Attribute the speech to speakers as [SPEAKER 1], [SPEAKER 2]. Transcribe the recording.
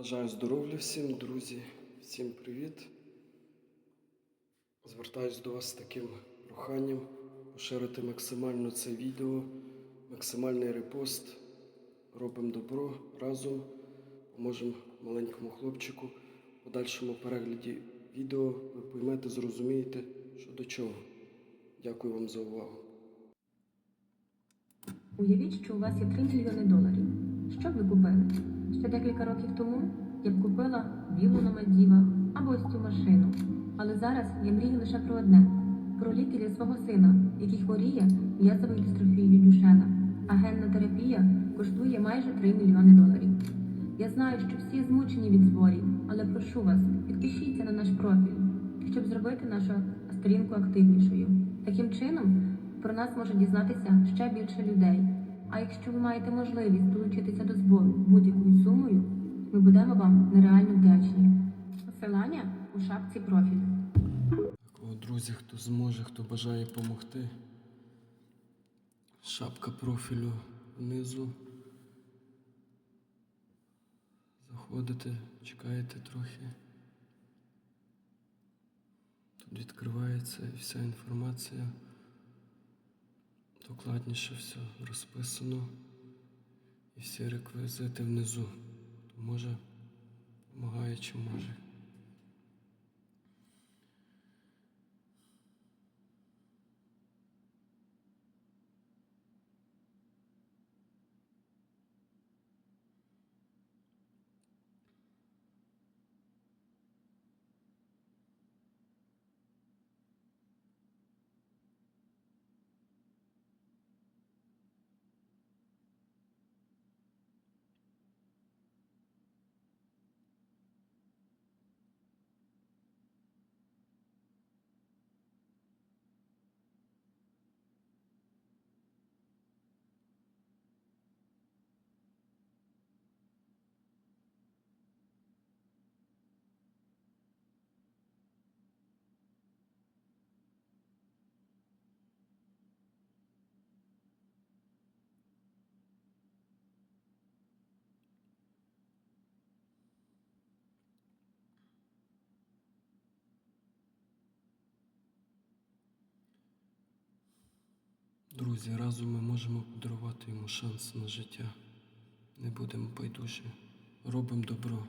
[SPEAKER 1] Бажаю здоров'я всім, друзі, всім привіт. Звертаюсь до вас з таким проханням поширити максимально це відео, максимальний репост. Робимо добро разом, поможемо маленькому хлопчику. В подальшому перегляді відео ви поймете, зрозумієте, що до чого. Дякую вам за увагу.
[SPEAKER 2] Уявіть, що у вас є 3 мільйони доларів. Що б ви купили? Ще декілька років тому я б купила віллу на Мальдівах або ось цю машину. Але зараз я мрію лише про одне про ліки для свого сина, який хворіє м'язовою дистрофією Дюшена. А генна терапія коштує майже 3 мільйони доларів. Я знаю, що всі змучені від зборів, але прошу вас, підпишіться на наш профіль, щоб зробити нашу сторінку активнішою. Таким чином про нас може дізнатися ще більше людей. А якщо ви маєте можливість долучитися до збору будь-якою сумою, ми будемо вам нереально вдячні. Посилання у шапці профілю.
[SPEAKER 1] О, друзі, хто зможе, хто бажає допомогти. Шапка профілю внизу. Заходите, чекаєте трохи. Тут відкривається вся інформація. Докладніше все розписано. І всі реквізити внизу. То може, допомагає чи може. Друзі, разом ми можемо подарувати йому шанс на життя. Не будемо байдужі. Робимо добро.